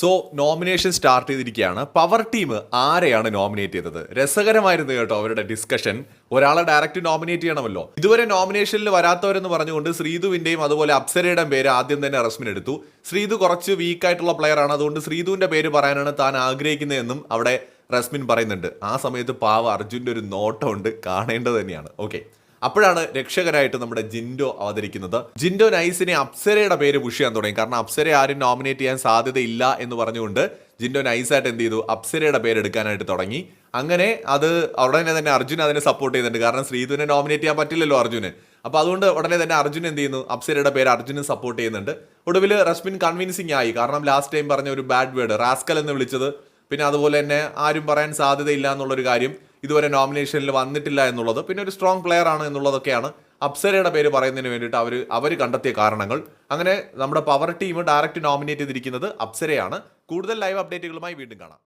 So nomination start ചെയ്തിരിക്കുകയാണ്. Power team ആരെയാണ് nominate ചെയ്തത്? രസകരമായിരുന്നു കേട്ടോ അവരുടെ ഡിസ്കഷൻ ഒരാളെ ഡയറക്റ്റ് നോമിനേറ്റ് ചെയ്യണമല്ലോ. ഇതുവരെ നോമിനേഷനിൽ വരാത്തവരെന്ന് പറഞ്ഞുകൊണ്ട് ശ്രീതുവിന്റെയും അതുപോലെ അപ്സരയുടെ പേര് ആദ്യം തന്നെ റസ്മിൻ എടുത്തു. ശ്രീതു കുറച്ച് വീക്ക് ആയിട്ടുള്ള പ്ലെയർ ആണ്. അതുകൊണ്ട് ശ്രീതുവിന്റെ പേര് പറയാനാണ് താൻ ആഗ്രഹിക്കുന്നതെന്നും അവിടെ റസ്മിൻ പറയുന്നുണ്ട്. ആ സമയത്ത് പാവ അർജുന്റെ ഒരു നോട്ടമുണ്ട്. കാണേണ്ടത് തന്നെയാണ്. ഓക്കെ അപ്പോഴാണ് രക്ഷകനായിട്ട് നമ്മുടെ ജിൻഡോ അവതരിക്കുന്നത്. ജിൻഡോ നൈസിനെ അപ്സരയുടെ പേര് പുഷ് ചെയ്യാൻ തുടങ്ങി. കാരണം അപ്സര ആരും നോമിനേറ്റ് ചെയ്യാൻ സാധ്യതയില്ല എന്ന് പറഞ്ഞുകൊണ്ട് ജിൻഡോ നൈസായിട്ട് എന്ത് ചെയ്തു? അപ്സരയുടെ പേരെടുക്കാനായിട്ട് തുടങ്ങി. അങ്ങനെ അത് ഉടനെ തന്നെ അർജുൻ അതിനെ സപ്പോർട്ട് ചെയ്യുന്നുണ്ട് കാരണം ശ്രീധുവിനെ നോമിനേറ്റ് ചെയ്യാൻ പറ്റില്ലല്ലോ അർജുന്. അപ്പൊ അതുകൊണ്ട് ഉടനെ തന്നെ അർജുൻ എന്ത് ചെയ്യുന്നു? അപ്സരയുടെ പേര് അർജുനും സപ്പോർട്ട് ചെയ്യുന്നുണ്ട്. ഒടുവിൽ റഷ്മിൻ കൺവിൻസിങ് ആയി. കാരണം ലാസ്റ്റ് ടൈം പറഞ്ഞ ഒരു ബാഡ് വേർഡ് റാസ്കൽ എന്ന് വിളിച്ചത്. പിന്നെ അതുപോലെ തന്നെ ആരും പറയാൻ സാധ്യതയില്ല എന്നുള്ളൊരു കാര്യം. ഇതുവരെ നോമിനേഷനിൽ വന്നിട്ടില്ല എന്നുള്ളത്. പിന്നെ ഒരു സ്ട്രോങ് പ്ലെയർ ആണ് എന്നുള്ളതൊക്കെയാണ് അപ്സരയുടെ പേര് പറയുന്നതിന് വേണ്ടിയിട്ട് അവർ അവർ കണ്ടെത്തിയ കാരണങ്ങൾ. അങ്ങനെ നമ്മുടെ പവർ ടീം ഡയറക്റ്റ് നോമിനേറ്റ് ചെയ്തിരിക്കുന്നത് അപ്സരയാണ്. കൂടുതൽ ലൈവ് അപ്ഡേറ്റുകളുമായി വീണ്ടും കാണാം.